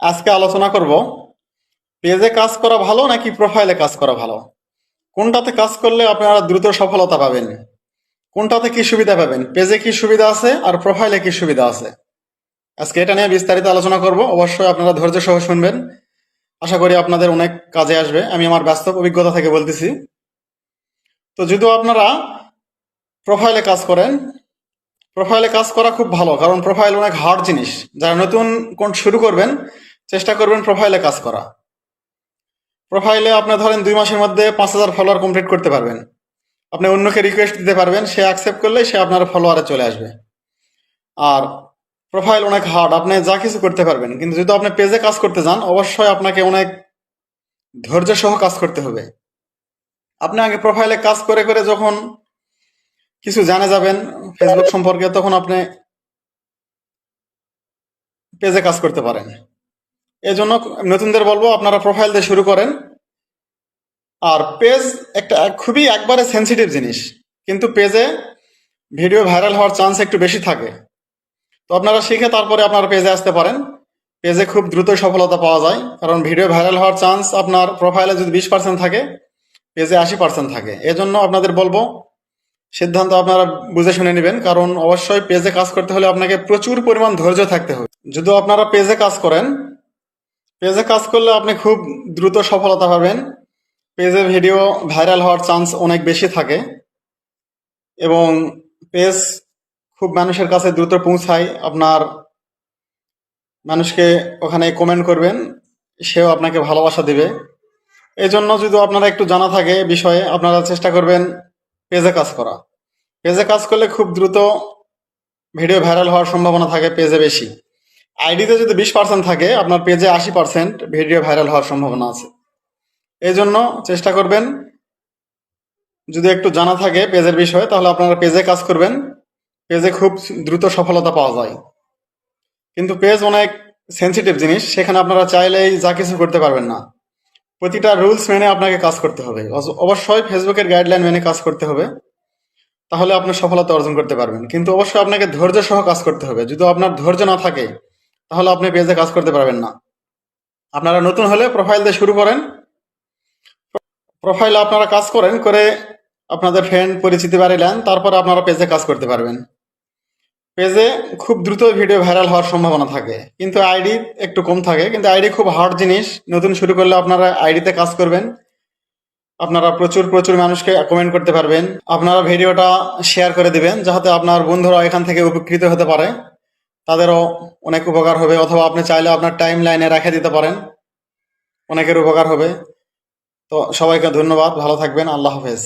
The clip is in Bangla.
আজকে আলোচনা করব, পেজে কাজ করা ভালো নাকি প্রোফাইলে কাজ করা ভালো? কোনটাতে কাজ করলে আপনারা দ্রুত সফলতা পাবেন? কোনটাতে কি সুবিধা পাবেন? পেজে কি সুবিধা আছে আর প্রোফাইলে কি সুবিধা আছে? আজকে এটা নিয়ে বিস্তারিত আলোচনা করব, অবশ্যই আপনারা ধৈর্য সহ শুনবেন। আশা করি আপনাদের অনেক কাজে আসবে। আমি আমার বাস্তব অভিজ্ঞতা থেকে বলতেছি। তো যদিও আপনারা প্রোফাইলে কাজ করেন প্রোফাইলে কাজ করা খুব ভালো, কারণ প্রোফাইল অনেক হার্ড জিনিস। যারা নতুন কোন শুরু করবেন চেষ্টা করবেন প্রোফাইলে কাজ করা। প্রোফাইলে আপনি ধরেন দুই মাসের মধ্যে পাঁচ হাজার ফলোয়ার কমপ্লিট করতে পারবেন। আপনি অন্যকে রিকোয়েস্ট দিতে পারবেন, সে অ্যাকসেপ্ট করলে সে আপনার ফলোয়ারে চলে আসবে। আর প্রোফাইল অনেক হার্ড আপনি যা কিছু করতে পারবেন, কিন্তু যদি আপনি পেজে কাজ করতে যান, অবশ্যই আপনাকে অনেক ধৈর্য সহ কাজ করতে হবে। আপনি আগে প্রোফাইলে কাজ করে করে যখন কিছু জানে যাবেন ফেসবুক সম্পর্কে, তখন আপনি পেজে কাজ করতে পারেন। এই জন্য নতুনদের বলব, আপনারা প্রোফাইল দিয়ে শুরু করেন। আর পেজ একটা খুবই একবারে সেন্সিটিভ জিনিস। কিন্তু পেজে ভিডিও ভাইরাল হওয়ার চান্স একটু বেশি থাকে। তো আপনারা শিখে তারপরে আপনার পেজে আসতে পারেন। পেজে খুব দ্রুত সফলতা পাওয়া যায়। কারণ ভিডিও ভাইরাল হওয়ার চান্স আপনার প্রোফাইলে যদি বিশ পার্সেন্ট থাকে পেজে আশি পার্সেন্ট থাকে। এজন্য আপনাদের বলব, সিদ্ধান্ত আপনারা বুঝে শুনে নেবেন। কারণ অবশ্যই পেজে কাজ করতে হলে আপনাকে প্রচুর পরিমাণ ধৈর্য থাকতে হবে। যদি আপনারা পেজে কাজ করেন পেজে কাজ করলে আপনি খুব দ্রুত সফলতা পাবেন। পেজে ভিডিও ভাইরাল হওয়ার চান্স অনেক বেশি থাকে এবং পেজ খুব মানুষের কাছে দ্রুত পৌঁছায়। আপনার মানুষকে ওখানে কমেন্ট করবেন, সেও আপনাকে ভালোবাসা দিবে। এই জন্য যদি আপনারা একটু জানা থাকে বিষয়ে, আপনারা চেষ্টা করবেন পেজে কাজ করা। পেজে কাজ করলে খুব দ্রুত ভিডিও ভাইরাল হওয়ার সম্ভাবনা থাকে পেজে বেশি। আইডিতে যদি বিশ পার্সেন্ট থাকে, আপনার পেজে আশি পার্সেন্ট ভিডিও ভাইরাল হওয়ার সম্ভাবনা আছে। এই জন্য চেষ্টা করবেন, যদি একটু জানা থাকে পেজের বিষয়ে, তাহলে আপনারা পেজে কাজ করবেন। পেজে খুব দ্রুত সফলতা পাওয়া যায়। কিন্তু পেজ অনেক সেন্সিটিভ জিনিস, সেখানে আপনারা চাইলেই যা কিছু করতে পারবেন না। প্রতিটা রুলস মেনে আপনাকে কাজ করতে হবে। অবশ্যই ফেসবুকের গাইডলাইন মেনে কাজ করতে হবে, তাহলে আপনি সফলতা অর্জন করতে পারবেন। কিন্তু অবশ্যই আপনাকে ধৈর্য সহ কাজ করতে হবে। যদি আপনার ধৈর্য না থাকে তাহলে আপনি পেজে কাজ করতে পারবেন না। আপনারা নতুন হলে প্রোফাইল দিয়ে শুরু করেন। প্রোফাইলে আপনারা কাজ করেন, করে আপনাদের ফ্রেন্ড পরিচিতি বাড়িলেন তারপরে আপনারা পেজে কাজ করতে পারবেন। পেজে খুব দ্রুত ভিডিও ভাইরাল হওয়ার সম্ভাবনা থাকে। কিন্তু আইডি একটু কম থাকে। কিন্তু আইডি খুব হার্ড জিনিস। নতুন শুরু করলে আপনারা আইডিতে কাজ করবেন। আপনারা প্রচুর প্রচুর মানুষকে কমেন্ট করতে পারবেন। আপনারা ভিডিওটা শেয়ার করে দিবেন, যাতে আপনার বন্ধুরা এখান থেকে উপকৃত হতে পারে। তাদেরও অনেক উপকার হবে, অথবা আপনি চাইলে আপনার টাইম লাইনে রেখে দিতে পারেন। অনেকের উপকার হবে। তো সবাইকে ধন্যবাদ, ভালো থাকবেন, আল্লাহ হাফেজ।